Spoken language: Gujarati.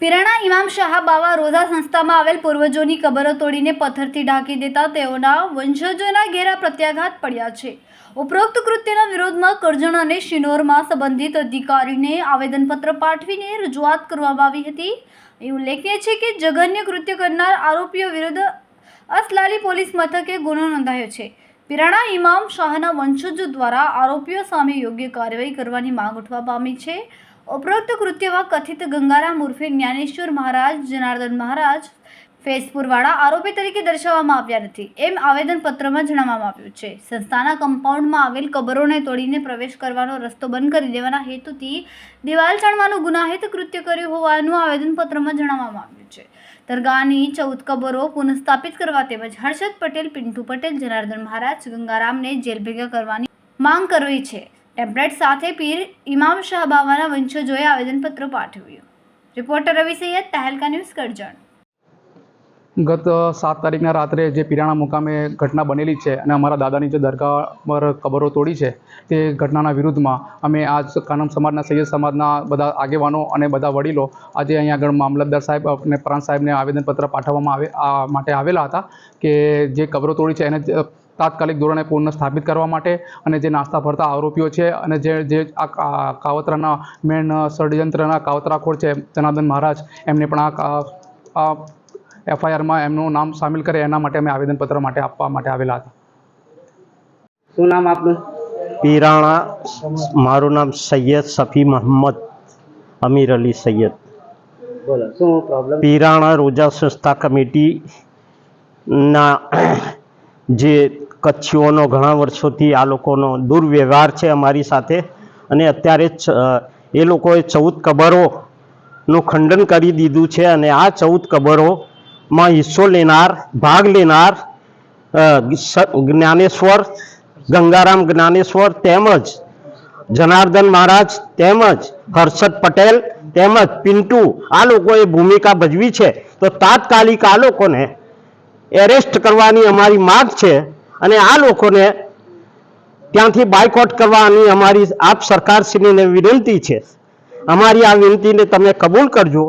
પિરાણા ઇમામ શાહ બાવા રોઝા સંસ્થામાં આવેલ પૂર્વજોની કબરો તોડીને પથ્થરથી ઢાંકી દેતા તેઓના વંશજોના ઘેરા પ્રત્યાઘાત પડ્યા છે. ઉપરોક્ત કૃત્યના વિરોધમાં કરજણ અને શિનોરમાં સંબંધિત અધિકારીને આવેદનપત્ર પાઠવીને રજૂઆત કરવામાં આવી હતી. એ ઉલ્લેખનીય છે કે જઘન્ય કૃત્ય કરનાર આરોપીઓ વિરુદ્ધ અસલાલી પોલીસ મથકે ગુનો નોંધાયો છે. પિરાણા ઇમામ શાહના વંશજો દ્વારા આરોપીઓ સામે યોગ્ય કાર્યવાહી કરવાની માંગ ઉઠવા પામી છે. ઉપરોક્ત કૃત્યમાં કથિત ગંગારામ ઉર્ફે જ્ઞાનેશ્વર મહારાજ, જનાર્દન મહારાજ, ફેસપુરવાળા આરોપી તરીકે દર્શાવવામાં આવ્યા નથી. એમ આવેદનપત્રમાં જણાવવામાં આવ્યું છે. સંસ્થાના કમ્પાઉન્ડમાં આવેલ કબરોને તોડીને પ્રવેશ કરવાનો રસ્તો બંધ કરી દેવાના હેતુથી દિવાલ ચણવાનું ગુનાહિત કૃત્ય કર્યું હોવાનું આવેદનપત્રમાં જણાવવામાં આવ્યું છે. દરગાહની ચૌદ કબરો પુનઃસ્થાપિત કરવા તેમજ હર્ષદ પટેલ, પિન્ટુ પટેલ, જનાર્દન મહારાજ ગંગારામને જેલ ભેગા કરવાની માંગ કરવી છે. ટેમ્પલેટ સાથે પીર ઇમામ શાહ બાવાના વંશજોએ આવેદનપત્ર પાઠવ્યું. Reporter Ravi Sayyed Tehelka news Karjan. ગત સાત તારીખના રાત્રે જે પિરાણા મુકામે ઘટના બનેલી છે અને અમારા દાદાની જે દરગાહ પર કબરો તોડી છે, તે ઘટનાના વિરુદ્ધમાં અમે આજ કાનમ સમાજના, સૈયદ સમાજના બધા આગેવાનો અને બધા વડીલો આજે અહીંયા આગળ મામલતદાર સાહેબ અને પ્રાંત સાહેબને આવેદનપત્ર પાઠવવામાં આવે માટે આવેલા હતા કે જે કબરો તોડી છે એને તાત્કાલિક ધોરણે પુનઃ સ્થાપિત કરવા માટે અને જે નાસ્તા ફરતા આરોપીઓ છે અને જે જે આ કાવતરાના મેન ષડયંત્રના કાવતરાખોર છે જનાર્દન મહારાજ એમને પણ આ એફઆઈઆરમાં એમનું નામ સામેલ કરે એના માટે અમે આવેદનપત્ર માટે આપવા માટે આવેલા હતા. શું નામ આપનું? પીરાણા મારું નામ સૈયદ સફી મોહમ્મદ અમીર અલી સૈયદ. બોલો શું પ્રોબ્લેમ પીરાણા રોજા સંસ્થા કમિટીના જે કચ્છીઓનો ઘણા વર્ષોથી આ લોકોનો દુર્વ્યવહાર છે અમારી સાથે. અને અત્યારે એ લોકોએ ચૌદ કબરોનું ખંડન કરી દીધું છે અને આ ચૌદ કબરોમાં હિસ્સો લેનાર, ભાગ લેનાર જ્ઞાનેશ્વર, ગંગારામ જ્ઞાનેશ્વર તેમજ જનાર્દન મહારાજ તેમજ હર્ષદ પટેલ તેમજ પિન્ટુ આ લોકોએ ભૂમિકા ભજવી છે. તો તાત્કાલિક આ લોકોને એરેસ્ટ કરવાની અમારી માગ છે અને આ લોકોને ત્યાંથી બાયકોટ કરવાની અમારી આપ સરકારશ્રીને વિનંતી છે. અમારી આ વિનંતીને તમે કબૂલ કરજો.